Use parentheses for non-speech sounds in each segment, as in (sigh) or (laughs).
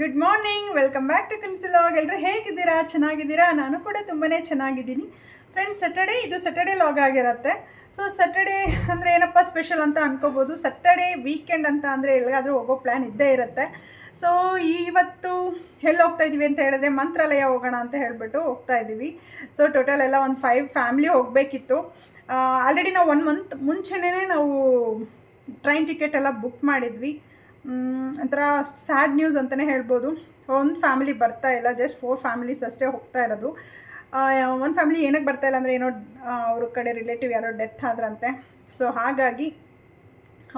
Good morning welcome back to ಕನ್ಸಿಲಾಗ್ ಎಲ್ಲರೂ ಹೇಗಿದ್ದೀರಾ? ಚೆನ್ನಾಗಿದ್ದೀರಾ? ನಾನು ಕೂಡ ತುಂಬಾ ಚೆನ್ನಾಗಿದ್ದೀನಿ. ಫ್ರೆಂಡ್ಸ್ ಸ್ಯಾಟರ್ಡೇ ಇದು ಸ್ಯಾಟರ್ಡೇ ಲಾಗ್ ಆಗಿರುತ್ತೆ. ಸೊ ಸ್ಯಾಟರ್ಡೇ ಅಂದರೆ ಏನಪ್ಪ ಸ್ಪೆಷಲ್ ಅಂತ ಅನ್ಕೋಬೋದು. ಸ್ಯಾಟರ್ಡೇ ವೀಕೆಂಡ್ ಅಂತ ಅಂದರೆ ಎಲ್ಲಿಗಾದರೂ ಹೋಗೋ ಪ್ಲ್ಯಾನ್ ಇದ್ದೇ ಇರುತ್ತೆ. ಸೊ ಇವತ್ತು ಎಲ್ಲಿ ಹೋಗ್ತಾ ಇದ್ದೀವಿ ಅಂತ ಹೇಳಿದ್ರೆ ಮಂತ್ರಾಲಯ ಹೋಗೋಣ ಅಂತ ಹೇಳಿಬಿಟ್ಟು ಹೋಗ್ತಾ ಇದ್ದೀವಿ ಸೊ ಟೋಟಲ್ ಎಲ್ಲ ಒಂದು ಫೈವ್ ಫ್ಯಾಮಿಲಿ ಹೋಗಬೇಕಿತ್ತು. ಆಲ್ರೆಡಿ ನಾವು ಒನ್ ಮಂತ್ ಮುಂಚೆನೇ ನಾವು ಟ್ರೈನ್ ಟಿಕೆಟ್ ಎಲ್ಲ ಬುಕ್ ಮಾಡಿದ್ವಿ. ಒಂಥರ ಸ್ಯಾಡ್ ನ್ಯೂಸ್ ಅಂತಲೇ ಹೇಳ್ಬೋದು. ಒಂದು ಫ್ಯಾಮಿಲಿ ಬರ್ತಾ ಇಲ್ಲ ಜಸ್ಟ್ ಫೋರ್ ಫ್ಯಾಮಿಲೀಸ್ ಅಷ್ಟೇ ಹೋಗ್ತಾ ಇರೋದು. ಒಂದು ಫ್ಯಾಮಿಲಿ ಏನಕ್ಕೆ ಬರ್ತಾ ಇಲ್ಲ ಅಂದರೆ ಏನೋ ಅವ್ರ ಕಡೆ ರಿಲೇಟಿವ್ ಯಾರೋ ಡೆತ್ ಆದ್ರಂತೆ. ಸೊ ಹಾಗಾಗಿ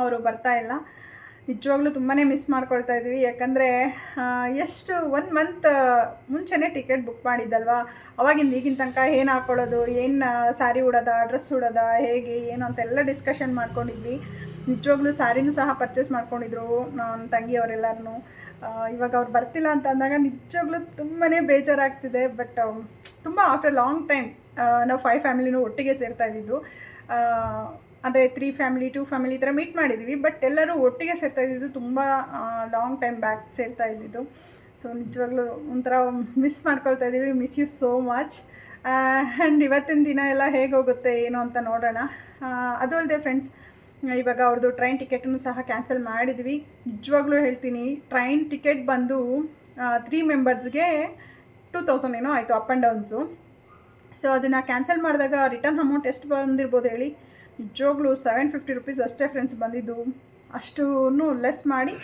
ಅವರು ಬರ್ತಾ ಇಲ್ಲ. ನಿಜವಾಗ್ಲೂ ತುಂಬಾ ಮಿಸ್ ಮಾಡ್ಕೊಳ್ತಾ ಇದ್ವಿ. ಯಾಕಂದರೆ ಎಷ್ಟು ಒನ್ ಮಂತ್ ಮುಂಚೆನೇ ಟಿಕೆಟ್ ಬುಕ್ ಮಾಡಿದ್ದಲ್ವಾ? ಅವಾಗಿಂದ ಈಗಿನ ತನಕ ಏನು ಹಾಕ್ಕೊಳ್ಳೋದು ಏನು ಸ್ಯಾರಿ ಉಡೋದ ಡ್ರೆಸ್ ಉಡೋದ, ಹೇಗೆ, ಏನು ಅಂತೆಲ್ಲ ಡಿಸ್ಕಷನ್ ಮಾಡ್ಕೊಂಡಿದ್ವಿ. ನಿಜವಾಗ್ಲೂ ಸ್ಯಾರಿನೂ ಸಹ ಪರ್ಚೇಸ್ ಮಾಡ್ಕೊಂಡಿದ್ರು ನನ್ನ ತಂಗಿಯವರೆಲ್ಲರೂ ಇವಾಗ ಅವ್ರು ಬರ್ತಿಲ್ಲ ಅಂತ ಅಂದಾಗ ನಿಜವಾಗ್ಲೂ ತುಂಬಾ ಬೇಜಾರಾಗ್ತಿದೆ ಬಟ್ ತುಂಬ ಆಫ್ಟರ್ ಲಾಂಗ್ ಟೈಮ್ ನಾವು ಫೈವ್ ಫ್ಯಾಮಿಲಿನೂ ಒಟ್ಟಿಗೆ ಸೇರ್ತಾ ಇದ್ದಿದ್ದು. ಅಂದರೆ ತ್ರೀ ಫ್ಯಾಮಿಲಿ ಟೂ ಫ್ಯಾಮಿಲಿ ಈ ಥರ ಮೀಟ್ ಮಾಡಿದ್ದೀವಿ ಬಟ್ ಎಲ್ಲರೂ ಒಟ್ಟಿಗೆ ಸೇರ್ತಾ ಇದ್ದಿದ್ದು ತುಂಬ ಲಾಂಗ್ ಟೈಮ್ ಬ್ಯಾಕ್ ಸೇರ್ತಾ ಇದ್ದಿದ್ದು. ಸೊ ನಿಜವಾಗ್ಲೂ ಒಂಥರ ಮಿಸ್ ಮಾಡ್ಕೊಳ್ತಾ ಇದ್ದೀವಿ miss you so much and ಇವತ್ತಿನ ದಿನ ಎಲ್ಲ ಹೇಗೆ ಹೋಗುತ್ತೆ, ಏನು ಅಂತ ನೋಡೋಣ. ಅದು ಅಲ್ಲದೆ ಫ್ರೆಂಡ್ಸ್ ಇವಾಗ ಅವ್ರದ್ದು ಟ್ರೈನ್ ಟಿಕೆಟನ್ನು ಸಹ ಕ್ಯಾನ್ಸಲ್ ಮಾಡಿದ್ವಿ. ನಿಜವಾಗ್ಲೂ ಹೇಳ್ತೀನಿ ಟ್ರೈನ್ ಟಿಕೆಟ್ ಬಂದು ತ್ರೀ ಮೆಂಬರ್ಸ್ಗೆ ಟೂ ತೌಸಂಡ್ ಏನೋ ಆಯಿತು ಅಪ್ ಆ್ಯಂಡ್ ಡೌನ್ಸು ಸೊ ಅದನ್ನು ಕ್ಯಾನ್ಸಲ್ ಮಾಡಿದಾಗ ರಿಟರ್ನ್ ಅಮೌಂಟ್ ಎಷ್ಟು ಬಂದಿರ್ಬೋದು ಹೇಳಿ? ನಿಜವಾಗ್ಲೂ ಸೆವೆನ್ ಫಿಫ್ಟಿ ರುಪೀಸ್ ಅಷ್ಟೇ ಫ್ರೆಂಡ್ಸ್ ಬಂದಿದ್ದು. ಅಷ್ಟೂ ಲೆಸ್ ಮಾಡಿ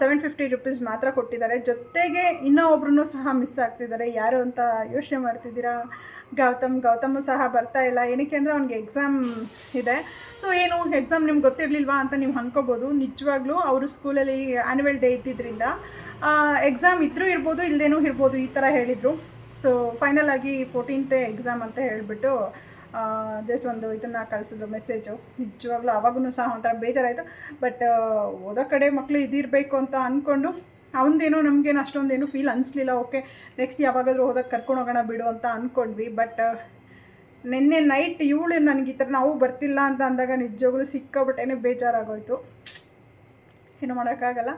ಸೆವೆನ್ ಫಿಫ್ಟಿ ರುಪೀಸ್ ಮಾತ್ರ ಕೊಟ್ಟಿದ್ದಾರೆ. ಜೊತೆಗೆ ಇನ್ನೂ ಒಬ್ರು ಸಹ ಮಿಸ್ ಆಗ್ತಿದ್ದಾರೆ. ಯಾರು ಅಂತ ಯೋಚನೆ ಮಾಡ್ತಿದ್ದೀರಾ? ಗೌತಮ್, ಗೌತಮು ಸಹ ಬರ್ತಾ ಇಲ್ಲ. ಏನಕ್ಕೆ ಅಂದರೆ ಅವ್ನಿಗೆ ಎಕ್ಸಾಮ್ ಇದೆ. ಸೊ ಏನು ಎಕ್ಸಾಮ್ ನಿಮ್ಗೆ ಗೊತ್ತಿರಲಿಲ್ವಾ ಅಂತ ನೀವು ಅನ್ಕೋಬೋದು. ನಿಜವಾಗ್ಲೂ ಅವರು ಸ್ಕೂಲಲ್ಲಿ ಆ್ಯನ್ಯುವಲ್ ಡೇ ಇದ್ದಿದ್ದರಿಂದ ಎಕ್ಸಾಮ್ ಇದ್ದರೂ ಇರ್ಬೋದು ಇಲ್ಲದೇನೂ ಇರ್ಬೋದು, ಈ ಥರ ಹೇಳಿದರು. ಸೊ ಫೈನಲ್ ಆಗಿ ಫೋರ್ಟೀನ್ತೆ ಎಕ್ಸಾಮ್ ಅಂತ ಹೇಳಿಬಿಟ್ಟು ಜಸ್ಟ್ ಒಂದು ಇದನ್ನು ಕಳಿಸಿದ್ರು ಮೆಸೇಜು ನಿಜವಾಗ್ಲೂ ಅವಾಗೂ ಸಹ ಒಂಥರ ಬೇಜಾರಾಯಿತು. ಬಟ್ ಓದೋ ಕಡೆ ಮಕ್ಕಳು ಇದಿರಬೇಕು ಅಂತ ಅಂದ್ಕೊಂಡು ಅವನದೇನೋ ನಮಗೇನು ಅಷ್ಟೊಂದೇನು ಫೀಲ್ ಅನಿಸ್ಲಿಲ್ಲ. ಓಕೆ ನೆಕ್ಸ್ಟ್ ಯಾವಾಗಾದರೂ ಹೋದಾಗ ಕರ್ಕೊಂಡು ಹೋಗೋಣ ಬಿಡು ಅಂತ ಅಂದ್ಕೊಂಡ್ವಿ ಬಟ್ ನಿನ್ನೆ ನೈಟ್ ಇವಳು ನನಗೆ ಈ ಥರ ನಾವು ಬರ್ತಿಲ್ಲ ಅಂತ ಅಂದಾಗ ನಿಜವಾಗ್ಲೂ ಸಿಕ್ಕಾಬಿಟ್ಟೇನೆ ಬೇಜಾರಾಗೋಯ್ತು. ಏನು ಮಾಡೋಕ್ಕಾಗಲ್ಲ.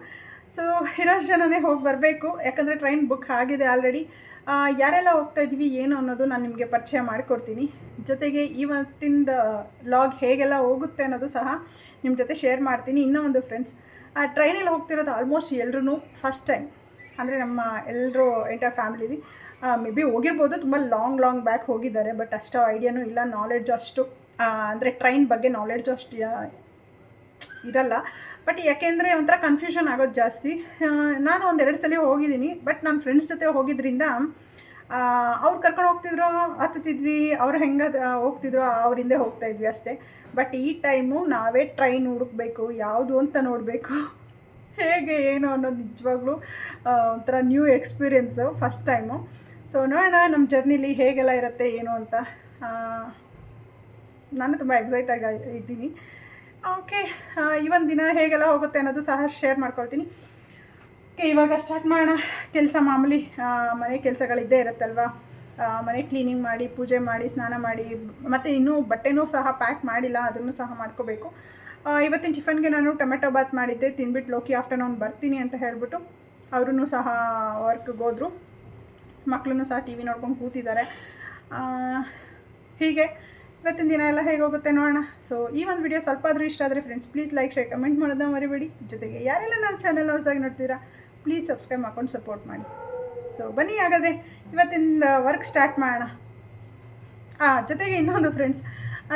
ಸೊ ಇರೋ ಜನನೇ ಹೋಗಿ ಬರಬೇಕು. ಯಾಕಂದರೆ ಟ್ರೈನ್ ಬುಕ್ ಆಗಿದೆ ಆಲ್ರೆಡಿ ಯಾರೆಲ್ಲ ಹೋಗ್ತಾ ಇದ್ವಿ, ಏನು ಅನ್ನೋದು ನಾನು ನಿಮಗೆ ಪರಿಚಯ ಮಾಡಿಕೊಡ್ತೀನಿ. ಜೊತೆಗೆ ಇವತ್ತಿಂದ ಲಾಗ್ ಹೇಗೆಲ್ಲ ಹೋಗುತ್ತೆ ಅನ್ನೋದು ಸಹ ನಿಮ್ಮ ಜೊತೆ ಶೇರ್ ಮಾಡ್ತೀನಿ. ಇನ್ನೂ ಒಂದು ಫ್ರೆಂಡ್ಸ್ ಆ ಟ್ರೈನಲ್ಲಿ ಹೋಗ್ತಿರೋದು ಆಲ್ಮೋಸ್ಟ್ ಎಲ್ಲರೂ ಫಸ್ಟ್ ಟೈಮ್ ಅಂದರೆ ನಮ್ಮ ಎಲ್ಲರೂ ಎಂಟರ್ ಫ್ಯಾಮಿಲಿ ಮೇ ಬಿ ಹೋಗಿರ್ಬೋದು, ತುಂಬ ಲಾಂಗ್ ಲಾಂಗ್ ಬ್ಯಾಕ್ ಹೋಗಿದ್ದಾರೆ ಬಟ್ ಅಷ್ಟು ಐಡಿಯಾನೂ ಇಲ್ಲ ನಾಲೆಡ್ಜ್ ಅಷ್ಟು ಅಂದರೆ ಟ್ರೈನ್ ಬಗ್ಗೆ ನಾಲೆಡ್ಜ್ ಅಷ್ಟು ಇರಲ್ಲ. ಬಟ್ ಯಾಕೆಂದರೆ ಒಂಥರ ಕನ್ಫ್ಯೂಷನ್ ಆಗೋದು ಜಾಸ್ತಿ. ನಾನು ನಾನು ಒಂದೆರಡು ಸಲ ಹೋಗಿದ್ದೀನಿ ಬಟ್ ನನ್ನ ಫ್ರೆಂಡ್ಸ್ ಜೊತೆ ಹೋಗಿದ್ದರಿಂದ ಅವ್ರು ಕರ್ಕೊಂಡು ಹೋಗ್ತಿದ್ರು ಹತ್ತುತ್ತಿದ್ವಿ ಅವ್ರು ಹೆಂಗೆ ಹೋಗ್ತಿದ್ರು, ಅವ್ರ ಹಿಂದೆ ಹೋಗ್ತಾ ಇದ್ವಿ ಅಷ್ಟೇ. ಬಟ್ ಈ ಟೈಮು ನಾವೇ ಟ್ರೈನ್ ಹುಡುಕ್ಬೇಕು ಯಾವುದು ಅಂತ ನೋಡಬೇಕು. ಹೇಗೆ, ಏನು ಅನ್ನೋದು ನಿಜವಾಗ್ಲೂ ಒಂಥರ new experience first time so ನೋಡೋಣ ನಮ್ಮ ಜರ್ನಿಲಿ ಹೇಗೆಲ್ಲ ಇರುತ್ತೆ, ಏನು ಅಂತ. ನಾನು ತುಂಬ ಎಕ್ಸೈಟ್ ಆಗಿ ಇದ್ದೀನಿ. ಓಕೆ ಈ ಒಂದು ದಿನ ಹೇಗೆಲ್ಲ ಹೋಗುತ್ತೆ ಅನ್ನೋದು ಸಹ ಶೇರ್ ಮಾಡ್ಕೊಳ್ತೀನಿ. ಓಕೆ ಇವಾಗ ಸ್ಟಾರ್ಟ್ ಮಾಡೋಣ. ಕೆಲಸ ಮಾಮೂಲಿ ಮನೆ ಕೆಲಸಗಳಿದ್ದೇ ಇರುತ್ತಲ್ವಾ? ಮನೆ ಕ್ಲೀನಿಂಗ್ ಮಾಡಿ, ಪೂಜೆ ಮಾಡಿ, ಸ್ನಾನ ಮಾಡಿ, ಮತ್ತು ಇನ್ನೂ ಬಟ್ಟೆನೂ ಸಹ ಪ್ಯಾಕ್ ಮಾಡಿಲ್ಲ, ಅದನ್ನು ಸಹ ಮಾಡ್ಕೋಬೇಕು. ಇವತ್ತಿನ ಟಿಫನ್ಗೆ ನಾನು ಟೊಮೆಟೊ ಬಾತ್ ಮಾಡಿದ್ದೆ, ತಿಂದ್ಬಿಟ್ಟು ಲೋಕಿ ಆಫ್ಟರ್ನೂನ್ ಬರ್ತೀನಿ ಅಂತ ಹೇಳಿಬಿಟ್ಟು ಅವರೂ ಸಹ ವರ್ಕ್ಗೆ ಹೋದರು. ಮಕ್ಕಳನ್ನು ಸಹ ಟಿ ವಿ ನೋಡ್ಕೊಂಡು ಕೂತಿದ್ದಾರೆ. ಹೀಗೆ ಇವತ್ತಿನ ದಿನ ಎಲ್ಲ ಹೇಗೋಗುತ್ತೆ ನೋಡೋಣ. ಸೊ ಈ ಒಂದು ವಿಡಿಯೋ ಸ್ವಲ್ಪ ಆದರೂ ಇಷ್ಟ ಆದರೆ friends please like share comment ಮಾಡೋದನ್ನ ಮರಿಬೇಡಿ. ಜೊತೆಗೆ ಯಾರೆಲ್ಲ ನನ್ನ ಚಾನಲ್ ಹೊಸದಾಗಿ ನೋಡ್ತೀರಾ ಪ್ಲೀಸ್ ಸಬ್ಸ್ಕ್ರೈಬ್ ಮಾಡ್ಕೊಂಡು ಸಪೋರ್ಟ್ ಮಾಡಿ. ಸೊ ಬನ್ನಿ ಹಾಗಾದರೆ. ಇವತ್ತಿಂದ ವರ್ಕ್ ಸ್ಟಾರ್ಟ್ ಮಾಡೋಣ. ಹಾಂ ಜೊತೆಗೆ ಇನ್ನೊಂದು ಫ್ರೆಂಡ್ಸ್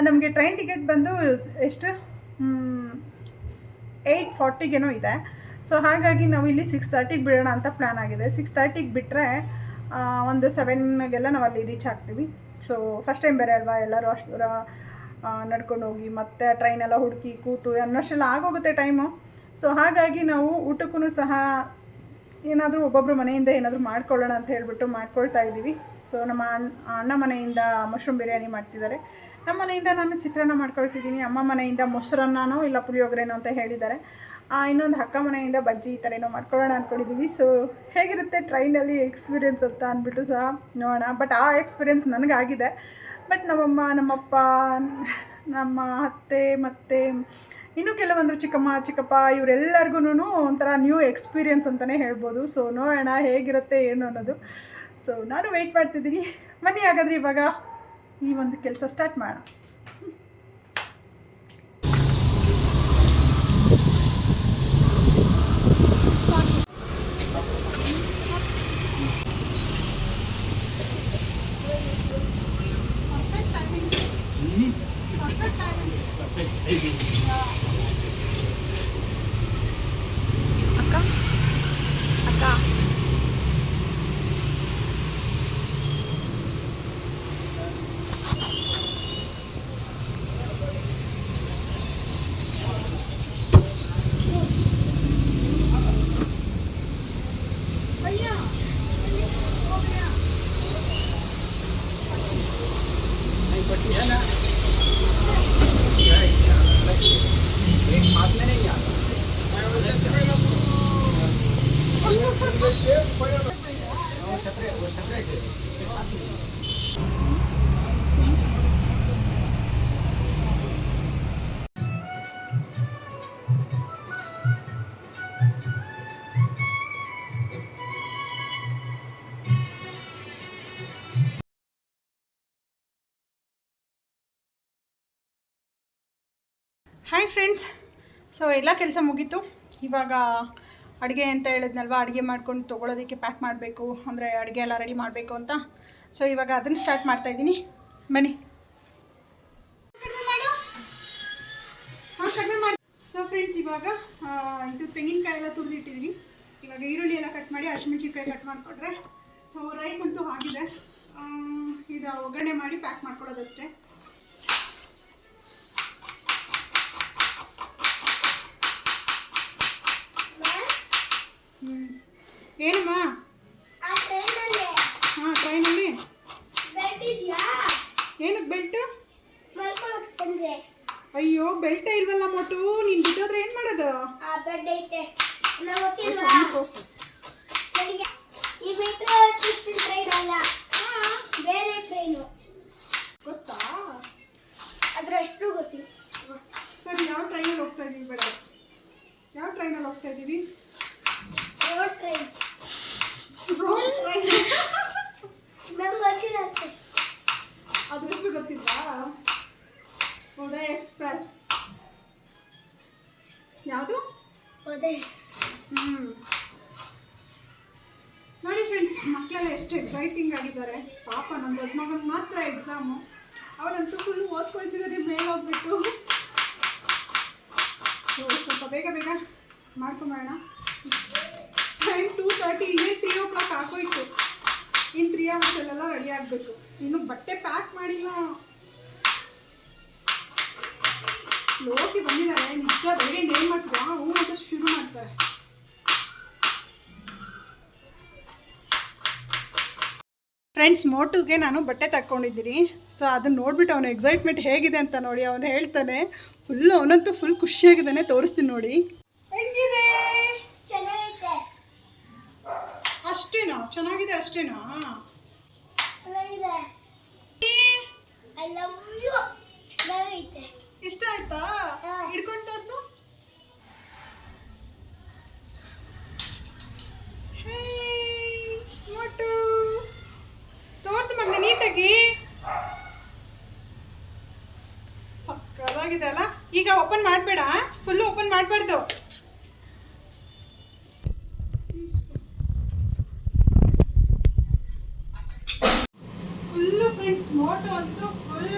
ನಮಗೆ ಟ್ರೈನ್ ಟಿಕೆಟ್ ಬಂದು ಎಷ್ಟು? ಏಯ್ಟ್ ಫಾರ್ಟಿಗೇನೋ ಇದೆ. ಸೊ ಹಾಗಾಗಿ ನಾವು ಇಲ್ಲಿ ಸಿಕ್ಸ್ ತರ್ಟಿಗೆ ಬಿಡೋಣ ಅಂತ ಪ್ಲ್ಯಾನ್ ಆಗಿದೆ. ಸಿಕ್ಸ್ ತರ್ಟಿಗೆ ಬಿಟ್ಟರೆ ಒಂದು ಸೆವೆನ್ಗೆಲ್ಲ ನಾವು ಅಲ್ಲಿ ರೀಚ್ ಆಗ್ತೀವಿ. ಸೊ ಫಸ್ಟ್ ಟೈಮ್ ಬೇರೆ ಅಲ್ವಾ? ಎಲ್ಲರೂ ಅಷ್ಟು ದೂರ ನಡ್ಕೊಂಡು ಹೋಗಿ ಮತ್ತೆ ಟ್ರೈನೆಲ್ಲ ಹುಡುಕಿ ಕೂತು ಅನ್ನೋಷ್ಟೆಲ್ಲ ಆಗೋಗುತ್ತೆ ಟೈಮು ಸೊ ಹಾಗಾಗಿ ನಾವು ಊಟಕ್ಕೂ ಸಹ ಏನಾದರೂ ಒಬ್ಬೊಬ್ಬರು ಮನೆಯಿಂದ ಏನಾದರೂ ಮಾಡ್ಕೊಳ್ಳೋಣ ಅಂತ ಹೇಳ್ಬಿಟ್ಟು ಮಾಡ್ಕೊಳ್ತಾ ಇದ್ದೀವಿ. ಸೊ ನಮ್ಮ ಅಣ್ಣ ಮನೆಯಿಂದ ಮಶ್ರೂಮ್ ಬಿರಿಯಾನಿ ಮಾಡ್ತಿದ್ದಾರೆ. ನಮ್ಮ ಮನೆಯಿಂದ ನಾನು ಚಿತ್ರಾನ್ನ ಮಾಡ್ಕೊಳ್ತಿದ್ದೀನಿ. ಅಮ್ಮ ಮನೆಯಿಂದ ಮೊಸರನ್ನನೋ ಇಲ್ಲ ಪುಳಿಯೋಗರೆನೋ ಅಂತ ಹೇಳಿದ್ದಾರೆ. ಇನ್ನೊಂದು ಅಕ್ಕ ಮನೆಯಿಂದ ಬಜ್ಜಿ ಈ ಥರ ಏನೋ ಮಾಡ್ಕೊಳ್ಳೋಣ ಅಂದ್ಕೊಂಡಿದ್ದೀವಿ ಸೊ ಹೇಗಿರುತ್ತೆ ಟ್ರೈನಲ್ಲಿ ಎಕ್ಸ್ಪೀರಿಯೆನ್ಸ್ ಅಂತ ಅಂದ್ಬಿಟ್ಟು ಸಹ ನೋಡೋಣ. ಬಟ್ ಆ ಎಕ್ಸ್ಪೀರಿಯೆನ್ಸ್ ನನಗಾಗಿದೆ. ಬಟ್ ನಮ್ಮಮ್ಮ, ನಮ್ಮಪ್ಪ, ನಮ್ಮ ಅತ್ತೆ, ಮತ್ತು ಇನ್ನು ಕೆಲವೊಂದು ಚಿಕ್ಕಮ್ಮ, ಚಿಕ್ಕಪ್ಪ ಇವರೆಲ್ಲರಿಗೂ ಒಂಥರ ನ್ಯೂ ಎಕ್ಸ್ಪೀರಿಯನ್ಸ್ ಅಂತಲೇ ಹೇಳ್ಬೋದು. ಸೊ ನೋಡೋಣ ಹೇಗಿರುತ್ತೆ ಏನು ಅನ್ನೋದು. ಸೊ ನಾನು ವೆಯ್ಟ್ ಮಾಡ್ತಿದ್ದೀನಿ. ಬನ್ನಿ ಹಾಗಾದರೆ ಇವಾಗ ಈ ಒಂದು ಕೆಲಸ ಸ್ಟಾರ್ಟ್ ಮಾಡೋಣ. ಅಕ್ಕ ಫ್ರೆಂಡ್ಸ್ ಸೊ ಎಲ್ಲ ಕೆಲಸ ಮುಗೀತು. ಇವಾಗ ಅಡುಗೆ ಅಂತ ಹೇಳಿದ್ನಲ್ವ, ಅಡುಗೆ ಮಾಡ್ಕೊಂಡು ತೊಗೊಳೋದಕ್ಕೆ ಪ್ಯಾಕ್ ಮಾಡಬೇಕು, ಅಂದರೆ ಅಡುಗೆ ಎಲ್ಲ ರೆಡಿ ಮಾಡಬೇಕು ಅಂತ. ಸೊ ಇವಾಗ ಅದನ್ನು ಸ್ಟಾರ್ಟ್ ಮಾಡ್ತಾ ಇದ್ದೀನಿ. ಬನ್ನಿ. ಸೊ ಫ್ರೆಂಡ್ಸ್ ಇವಾಗ ಇದು ತೆಂಗಿನಕಾಯಿ ಎಲ್ಲ ತುರಿದಿಟ್ಟಿದ್ದೀನಿ ಇವಾಗ ಈರುಳ್ಳಿ ಎಲ್ಲ ಕಟ್ ಮಾಡಿ ಹಸಿಮೆಣ್ಸಿನ್ಕಾಯಿ ಕಟ್ ಮಾಡಿಕೊಟ್ರೆ ಸೊ ರೈಸ್ ಅಂತೂ ಆಗಿದೆ. ಇದು ಒಗ್ಗರಣೆ ಮಾಡಿ ಪ್ಯಾಕ್ ಮಾಡ್ಕೊಳ್ಳೋದಷ್ಟೇ. ಏನಮ್ಮ? ಆ ಟ್ರೈನಲ್ಲಿ. ಹಾಂ ಟ್ರೈನಲ್ಲಿ. ಏನಕ್ಕೆ ಬೆಲ್ಟು? ಸಂಜೆ. ಅಯ್ಯೋ ಬೆಲ್ಟೇ ಇಲ್ವಲ್ಲ ಮೋಟು? ನೀನು ಬಿದ್ದೋದ್ರೆ ಏನು ಮಾಡೋದು? ಈ ಮೆಟ್ರೋ ಟ್ರೈನ್ ಅಲ್ಲ? ಬೇರೆ ಟ್ರೈನು ಗೊತ್ತಾ? ಅದ್ರ ಹೆಸರು ಗೊತ್ತಿಲ್ಲ. ಸರಿ ಯಾವ ಟ್ರೈನಲ್ಲಿ ಹೋಗ್ತಾ ಇದ್ದೀವಿ ಬೇಡ. ಯಾವ ಟ್ರೈನಲ್ಲಿ ಹೋಗ್ತಾ ಇದ್ದೀವಿ? ಟ್ರೈನ್ ಟ್ರೈನ್ ನಂಗೆ ಗೊತ್ತಿಲ್ಲ ಅದ್ರ ಹೆಸ್ರು. ಗೊತ್ತಿಲ್ವಾ ಉದಯ ಎಕ್ಸ್ಪ್ರೆಸ್ ಯಾವುದು ಅದೇ ಎಕ್ಸ್ಪ್ರೆಸ್ ಹ್ಞೂ ನೋಡಿ ಫ್ರೆಂಡ್ಸ್ ಮಕ್ಕಳೆಲ್ಲ ಎಷ್ಟು ಎಕ್ಸೈಟಿಂಗ್ ಆಗಿದ್ದಾರೆ. ಪಾಪ ನಮ್ಮ ದೊಡ್ಡ ಮಗನ ಮಾತ್ರ ಎಕ್ಸಾಮು ಅವನಂತೂ ಫುಲ್ ಓದ್ಕೊಳ್ತಿದ್ದಾರೆ ಮೇಲೆ ಹೋಗ್ಬಿಟ್ಟು ಸ್ವಲ್ಪ ಬೇಗ ಬೇಗ ಮಾಡ್ಕೊಂಬೇಡ ಟೈಮ್ ಟೂ ತರ್ಟಿ ಇನ್ನೇ ತ್ರೀ ಓ ಕ್ಲಾಕ್ ಆಗೋಯ್ತು ಇನ್ನು ತ್ರೀ ಅವರ್ಸಲ್ಲೆಲ್ಲ ರೆಡಿ ಆಗಬೇಕು. ಇನ್ನು ಬಟ್ಟೆ ಪ್ಯಾಕ್ ಮಾಡಿಲ್ಲ. ಲೋಕಿ ಬಂದಿದ್ದಾರೆ. ನಿಜ ಬೇರೆ ಏನು ಮಾಡ್ತಿದ್ವಾ ಹ್ಞೂ ಅಂತ ಶುರು ಮಾಡ್ತಾರೆ. ಫ್ರೆಂಡ್ಸ್ ಮೋಟುಗೆ ನಾನು ಬಟ್ಟೆ ತಕ್ಕೊಂಡಿದ್ದೀನಿ. ಸೊ ಅದನ್ನ ನೋಡ್ಬಿಟ್ಟು ಅವನ ಎಕ್ಸೈಟ್ಮೆಂಟ್ ಹೇಗಿದೆ ಅಂತ ನೋಡಿ. ಅವನು ಹೇಳ್ತಾನೆ ಫುಲ್ ಅವನಂತೂ ಫುಲ್ ಖುಷಿಯಾಗಿದ್ದಾನೆ. ತೋರಿಸ್ತೀನಿ ನೋಡಿ. ಹೆಂಗಿದೆ? ಅಷ್ಟೇನಾ? ಚೆನ್ನಾಗಿದೆ ಅಷ್ಟೇನಾ? ಇಷ್ಟ ಆಯ್ತಾ. ಹಿಡ್ಕೊಂಡು ತೋರಿಸು. ಮೊಟ್ಟು ತೋರಿಸು ಮಗನ ನೀಟಾಗಿ. ಸಕ್ಕದಾಗಿದೆ ಅಲ್ಲ? ಈಗ ಓಪನ್ ಮಾಡಬೇಡ ಫುಲ್ ಓಪನ್ ಮಾಡಬಾರ್ದು ಫುಲ್ಲು ಫ್ರೆಂಡ್ಸ್ ಮೋಟು ಅಂತೂ ಫುಲ್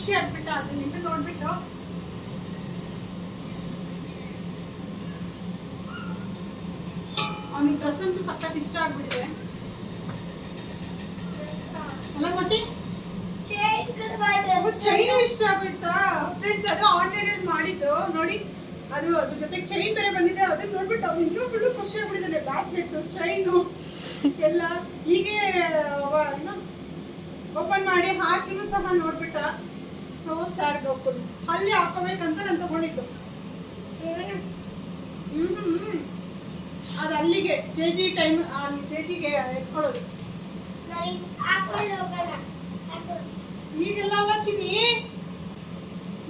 ಖುಷಿ ಆಗ್ಬಿಟ್ಟ ಅದು ನಿಂತು ನೋಡ್ಬಿಟ್ಟು. ಅವನಿಗೆ ಡ್ರೆಸ್ ಅಂತೂ ಸಖತ್ ಇಷ್ಟ ಆಗ್ಬಿಟ್ಟಿದೆ. ಅಲ್ಲ ಮಟ್ಟಿ ಚೈನು ಇಷ್ಟ ಆಗೋಯ್ತಾ? ಫ್ರೆಂಡ್ಸ್ ಅದು ಆನ್ಲೈನ್ ಅಲ್ಲಿ ಮಾಡಿದ್ದು. ನೋಡಿ ಅದು ಅದ್ರ ಜೊತೆಗೆ ಚೈನ್ ಬೇರೆ ಬಂದಿದೆ. ಅದನ್ನ ನೋಡ್ಬಿಟ್ಟು ಅವ್ನು ಇನ್ನೂ ಫುಲ್ ಖುಷಿ ಆಗ್ಬಿಟ್ಟಿದ್ದಾನೆ. ಬ್ಯಾಸ್ಲೆಟ್ ಚೈನು ಎಲ್ಲ. ಹೀಗೆ ಓಪನ್ ಮಾಡಿ ಹಾಕಿನೂ ಸಹ ನೋಡ್ಬಿಟ್ಟ. ಸೋ ಸ್ಯಾಡ್ ಡೋಕುಲ್ ಅಲ್ಲಿ ಹಾಕೋಬೇಕಂತ ನಾನು ತಗೊಂಡಿದ್ದು. ಅದು ಅಲ್ಲಿಗೆ ಜೆ ಜಿ ಟೈಮ್ ಜೆ ಜಿಗೆ ಎತ್ಕೊಳ್ಳೋದು. ಈಗೆಲ್ಲ ಅಲ್ಲ ಚಿನ್ನಿ.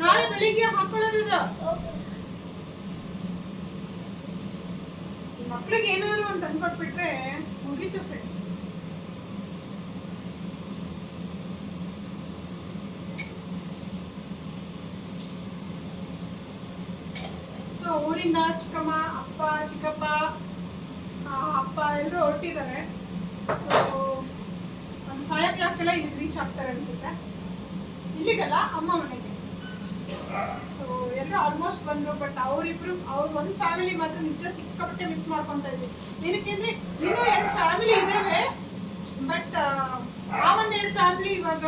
ನಾಳೆ ಬೆಳಿಗ್ಗೆ ಹಾಕೊಳ್ಳೋದಿದ ಮಕ್ಳಿಗೆ ಏನಾದ್ರು ಅಂತ ಅನ್ಕೊಟ್ಬಿಟ್ರೆ ಮುಗೀತು ಫ್ರೆಂಡ್ಸ್ ಊರಿಂದ ಚಿಕ್ಕಮ್ಮ, ಅಪ್ಪ, ಚಿಕ್ಕಪ್ಪ ಅಪ್ಪ ಎಲ್ಲರೂ ಹೊರಟಿದ್ದಾರೆ. ಸೊ ಒಂದು ಫೈವ್ ಓ ಕ್ಲಾಕ್ ಎಲ್ಲ ಇಲ್ಲಿ ರೀಚ್ ಆಗ್ತಾರೆ ಅನ್ಸುತ್ತೆ. ಇಲ್ಲಿಗಲ್ಲ, ಅಮ್ಮ ಮನೆಗೆ. ಸೊ ಎಲ್ಲರೂ ಆಲ್ಮೋಸ್ಟ್ ಬಂದರು ಬಟ್ ಅವರಿಬ್ರು, ಅವ್ರ ಒಂದು ಫ್ಯಾಮಿಲಿ ಮಾತ್ರ ನಿಜ ಸಿಕ್ಕಾಪಟ್ಟೆ ಮಿಸ್ ಮಾಡ್ಕೊತಾ ಇದ್ವಿ ಏನಕ್ಕೆ ಅಂದ್ರೆ, ಇನ್ನೂ ಎರಡು ಫ್ಯಾಮಿಲಿ ಇದ್ದಾವೆ ಬಟ್ ಆ ಒಂದೆರಡು ಫ್ಯಾಮಿಲಿ ಇವಾಗ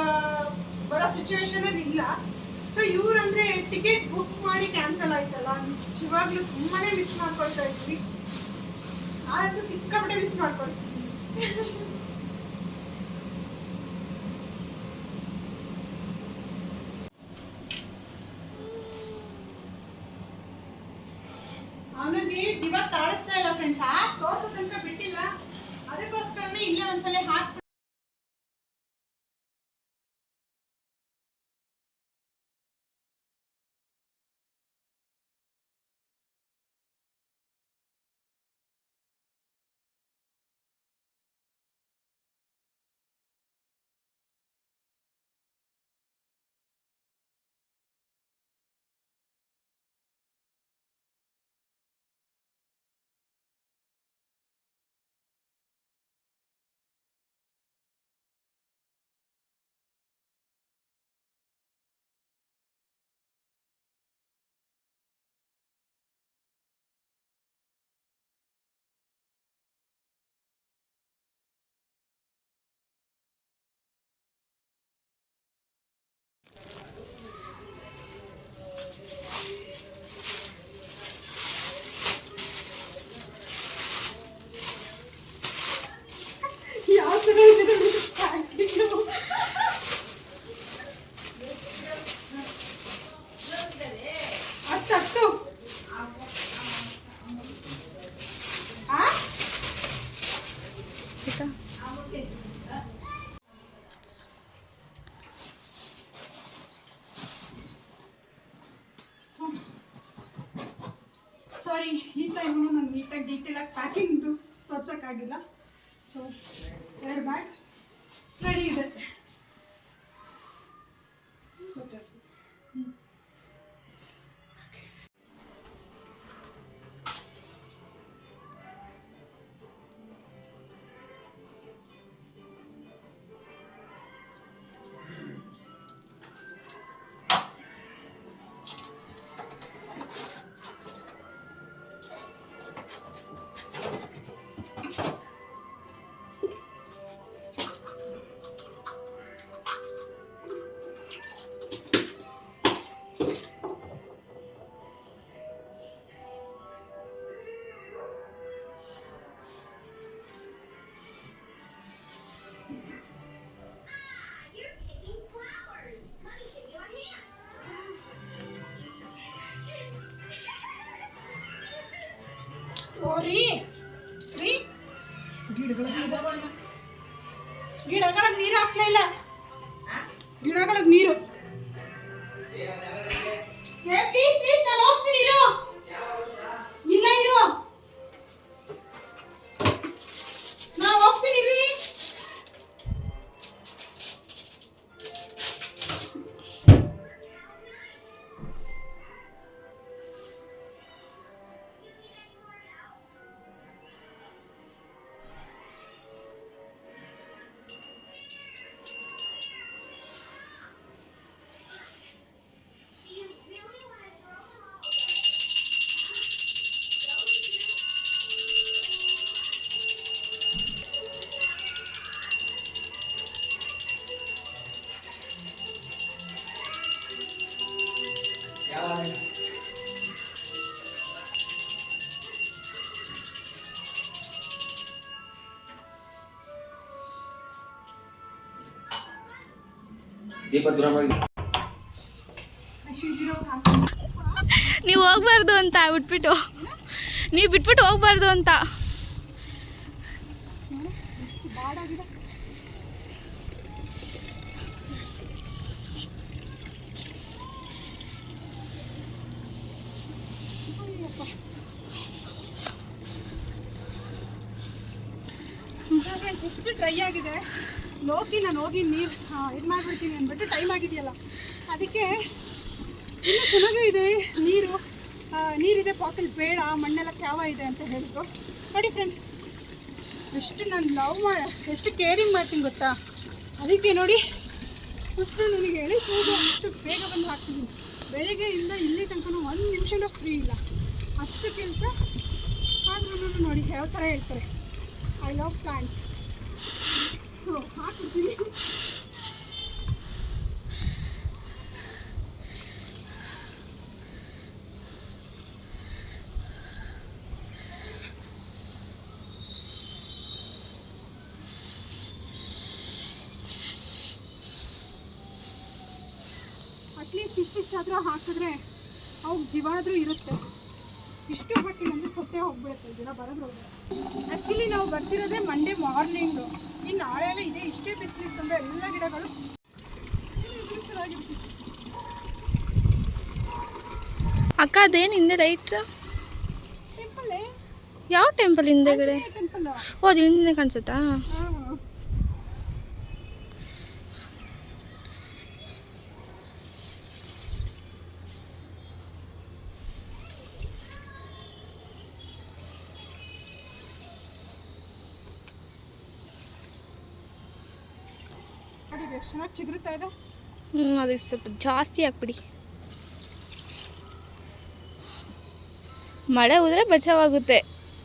ಬರೋ ಸಿಚುವೇಶನ್ ಇಲ್ಲ. ಸೊ ಇವ್ರಂದ್ರೆ ಟಿಕೆಟ್ ಬುಕ್ ಮಾಡಿ ಕ್ಯಾನ್ಸಲ್ ಆಯ್ತಲ್ಲ? ನಿಜವಾಗ್ಲೂ ತುಂಬಾನೇ ಮಿಸ್ ಮಾಡ್ಕೊಳ್ತಾ ಇದ್ವಿ ನಾನಂತೂ ಸಿಕ್ಕಾಪಟ್ಟೆ ಮಿಸ್ ಮಾಡ್ಕೊಳ್ತೀನಿ. ಅವನಿಗೆ ಜೀವ ತಾಳಿಸ್ತಾ ಇಲ್ಲ ಫ್ರೆಂಡ್ಸ್ ಆ ತೋರ್ಸೋದಂತ ಬಿಟ್ಟಿಲ್ಲ. ಅದಕ್ಕೋಸ್ಕರನೇ ಇಲ್ಲೇ ಒಂದ್ಸಲ ಹಾಕ್ ರೀ ರೀ. ಗಿಡಗಳ ಗಿಡಗಳಿಗೆ ನೀರು ಹಾಕ್ಲೇ ಇಲ್ಲ. ಗಿಡಗಳಿಗೆ ನೀರು. ದೀಪ ದೂರ ನೀವು ಹೋಗ್ಬಾರ್ದು ಅಂತ ಬಿಟ್ಬಿಟ್ಟು. ನೀವು ಬಿಟ್ಬಿಟ್ಟು ಹೋಗ್ಬಾರ್ದು ಅಂತ. ಎಷ್ಟು ಬಾಡಾಗಿದೆ ಫ್ರೆಂಡ್ಸ್ ಇಷ್ಟು ಡ್ರೈ ಆಗಿದೆ. ಲೋಕಿ, ನಾನು ಹೋಗಿ ನೀರು ಇದು ಮಾಡಿಬಿಡ್ತೀನಿ ಅಂದ್ಬಿಟ್ಟು ಟೈಮ್ ಆಗಿದೆಯಲ್ಲ. ಅದಕ್ಕೆ ಇನ್ನೂ ಚೆನ್ನಾಗೇ ಇದೆ ನೀರು. ನೀರಿದೆ ಬಾಟಲ್ ಬೇಡ, ಮಣ್ಣೆಲ್ಲ ತ್ಯಾವ ಇದೆ ಅಂತ ಹೇಳಿದ್ರು. ನೋಡಿ ಫ್ರೆಂಡ್ಸ್ ಎಷ್ಟು ನಾನು ಲವ್ ಮಾ, ಎಷ್ಟು ಕೇರಿಂಗ್ ಮಾಡ್ತೀನಿ ಗೊತ್ತಾ? ಅದಕ್ಕೆ ನೋಡಿ, ಉಸಿರು ನನಗೆ ಹೇಳಿ ಹೋಗೋ ಅಷ್ಟು ಬೇಗ ಬಂದು ಹಾಕ್ತೀನಿ. ಬೆಳಗ್ಗೆಯಿಂದ ಇಲ್ಲಿ ತನಕ ಒಂದು ನಿಮಿಷನೂ ಫ್ರೀ ಇಲ್ಲ. ಅಷ್ಟು ಕೆಲಸ ಆದ್ರೂ ನೋಡಿ ಯಾವ ಥರ ಹೇಳ್ತಾರೆ? I love plants at least ಇಷ್ಟಿಷ್ಟಾದರೂ ಹಾಕಿದ್ರೆ ಅವ್ಗೆ ಜೀವಾದ್ರೂ ಇರುತ್ತೆ. ಇಷ್ಟು ಹಾಕಿಲ್ಲ ಅಂದರೆ ಸತ್ತೇ ಹೋಗ್ಬಿಡುತ್ತೆ ಗಿಡ ಬರೋದು ಆ್ಯಕ್ಚುಲಿ ನಾವು ಬರ್ತಿರೋದೇ ಮಂಡೇ ಮಾರ್ನಿಂಗು ಇನ್ನು ನಾಳೆ ಇದೆ. ಇಷ್ಟೇ ಬಿಸಿಲು ಇತ್ತಂದ್ರೆ ಎಲ್ಲ ಗಿಡಗಳು ಅಕ್ಕ ಅದೇನು ಹಿಂದೆ ಲೈಟ್ ಯಾವ ಟೆಂಪಲ್ ಹಿಂದೆ ಕಡೆ ಓ ಅದು ಹಿಂದೆ ಕಾಣಿಸುತ್ತಾ? ಎಷ್ಟು ಚೆನ್ನಾಗಿ ಹ್ಞೂ ಅದಕ್ಕೆ ಸ್ವಲ್ಪ ಜಾಸ್ತಿ ಹಾಕ್ಬಿಡಿ. ಮಳೆ ಹೋದ್ರೆ ಬಚಾವಾಗುತ್ತೆ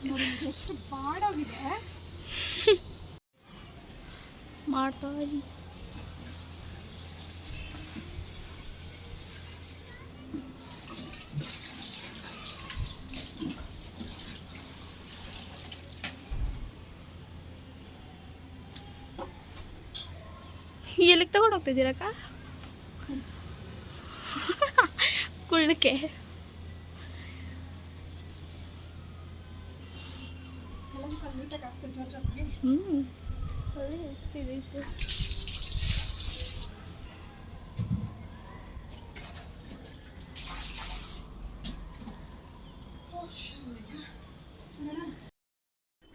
ನೋಡಿ ಇದು ಎಷ್ಟು ಬಾಡಾಗಿದೆ ಮಾಡ್ತಾ ಇದ್ದೀನಿ. ಎಲ್ಲಿಗೆ ತಗೊಂಡು ಹೋಗ್ತಿದ್ದೀರಕ್ಕ ಕುಳ್ಳಕ್ಕೆ.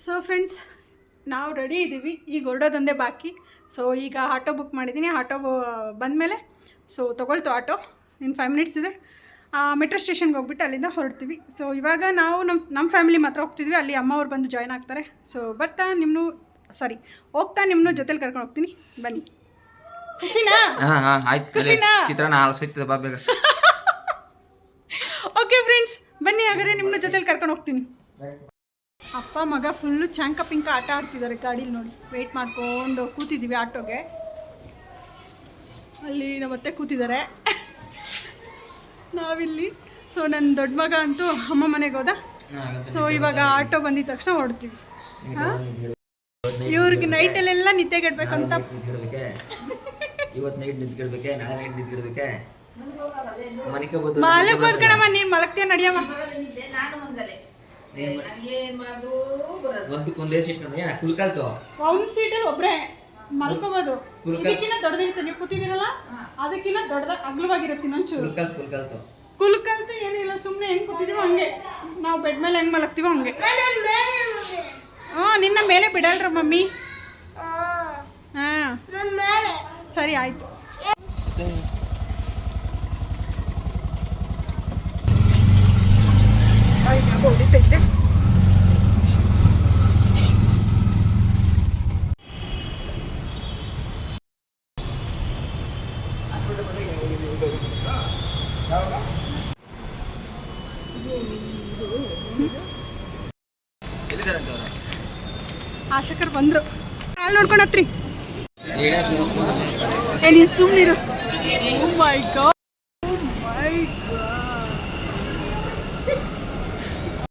ಸೊ ಫ್ರೆಂಡ್ಸ್ ನಾವು ರೆಡಿ ಇದ್ದೀವಿ ಈಗ ಹೊರಡೋದೊಂದೇ ಬಾಕಿ. ಸೊ ಈಗ ಆಟೋ ಬುಕ್ ಮಾಡಿದ್ದೀನಿ ಆಟೋ ಬಂದಮೇಲೆ ಸೊ ತೊಗೊಳ್ತು ಆಟೋ ಇನ್ನು ಫೈವ್ ಮಿನಿಟ್ಸ್ ಇದೆ. ಮೆಟ್ರೋ ಸ್ಟೇಷನ್ಗೆ ಹೋಗ್ಬಿಟ್ಟು ಅಲ್ಲಿಂದ ಹೊರಡ್ತೀವಿ. ಸೊ ಇವಾಗ ನಾವು ನಮ್ಮ ನಮ್ಮ ಫ್ಯಾಮಿಲಿ ಮಾತ್ರ ಹೋಗ್ತಿದ್ವಿ. ಅಲ್ಲಿ ಅಮ್ಮ ಅವ್ರು ಬಂದು ಜಾಯ್ನ್ ಆಗ್ತಾರೆ. ಸೊ ಬರ್ತಾ ನಿಮ್ಮನ್ನು ಸಾರಿ ಹೋಗ್ತಾ ನಿಮ್ಮನ್ನು ಜೊತೆಲಿ ಕರ್ಕೊಂಡು ಹೋಗ್ತೀನಿ. ಬನ್ನಿ. ಖುಷಿನಾ? ಹಾ ಹಾ ಆಯ್ತು. ಖುಷಿನಾ? ಚಿತ್ರಾನ್ನ ಹಾಲು ಬಾ ಬೇಗ. (laughs) ಓಕೆ ಫ್ರೆಂಡ್ಸ್ ಬನ್ನಿ ಹಾಗಾದ್ರೆ ನಿಮ್ಮನ್ನ ಜೊತೆಲಿ ಕರ್ಕೊಂಡು ಹೋಗ್ತೀನಿ. ಅಪ್ಪ ಮಗ ಫುಲ್ಲು ಚಂಕ ಪಿಂಕ ಆಟ ಆಡ್ತಿದ್ದಾರೆ ಗಾಡೀಲಿ ನೋಡಿ. ವೆಯ್ಟ್ ಮಾಡ್ಕೊಂಡು ಕೂತಿದ್ದೀವಿ ಆಟೋಗೆ. ಅಲ್ಲಿ ನಮ್ಮ ಮತ್ತೆ ಕೂತಿದ್ದಾರೆ. ನಾವಿಲ್ಲಿ. ಸೊ ನನ್ನ ದೊಡ್ಡ ಮಗ ಅಂತೂ ಅಮ್ಮ ಮನೆಗೆ ಹೋದ. ಸೊ ಇವಾಗ ಆಟೋ ಬಂದಿದ ತಕ್ಷಣ ಹೊಡ್ತೀವಿ ಇವ್ರಿಗೆ ನೈಟಲ್ಲೆಲ್ಲ ನಿದ್ದೆಗೆಡ್ಬೇಕಂತ ಇವತ್ತು ನೈಟ್ ನಿಂತ್ಕೊಳ್ಬೇಕೆ ನಾಳೆ ನೈಟ್ ನೀನು ಮಲಗ್ತೀಯ ನಡಿಯಮ್ಮ. ಒಂದಕ್ಕೊಂದೇ ಸೀಟ್ ನೋಡಿ. ಏನ ಕುಲ್ಕಲ್ತು ಒಂದು ಸೀಟಲ್ಲಿ ಒಬ್ರೆ. ಮಲ್ಕೋಬೋದು. ಇದಕ್ಕಿಂತ ದೊಡ್ಡದಿರುತ್ತೆ. ನೀವು ಕೂತಿದ್ದೀರಲ್ಲ? ಅದಕ್ಕಿಂತ ದೊಡ್ಡದ ಅಗ್ಲವಾಗಿರುತ್ತೆ ಇನ್ನೊಂಚೂರು ಕುಲ್ಕಲ್ತು ಕುಲ್ಕಲ್ತು ಕುಲ್ಕಂತ ಏನಿಲ್ಲ ಸುಮ್ಮನೆ ಹೆಂಗೆ ಕೂತಿದೀವೋ ಹಂಗೆ. ನಾವು ಬೆಡ್ ಮೇಲೆ ಹೆಂಗೆ ಮಲಗ್ತೀವೋ ಹಂಗೆ. ಹ್ಞೂ ನಿನ್ನ ಮೇಲೆ ಬಿಡಲ್ರ ಮಮ್ಮಿ. ಹಾಂ ನನ್ನ ಮೇಲೆ. ಸರಿ ಆಯಿತು ಹೊಡಿತೈತೆ ಎಲ್ಲಿದ್ದಾರಂತ ಅವ್ರು ಆಶಕರು ಬಂದರು ಅಲ್ಲಿ ನೋಡ್ಕೊಂಡು ಹತ್ರಿ ಏ ನೀನು ಸುಮ್ಮನಿರು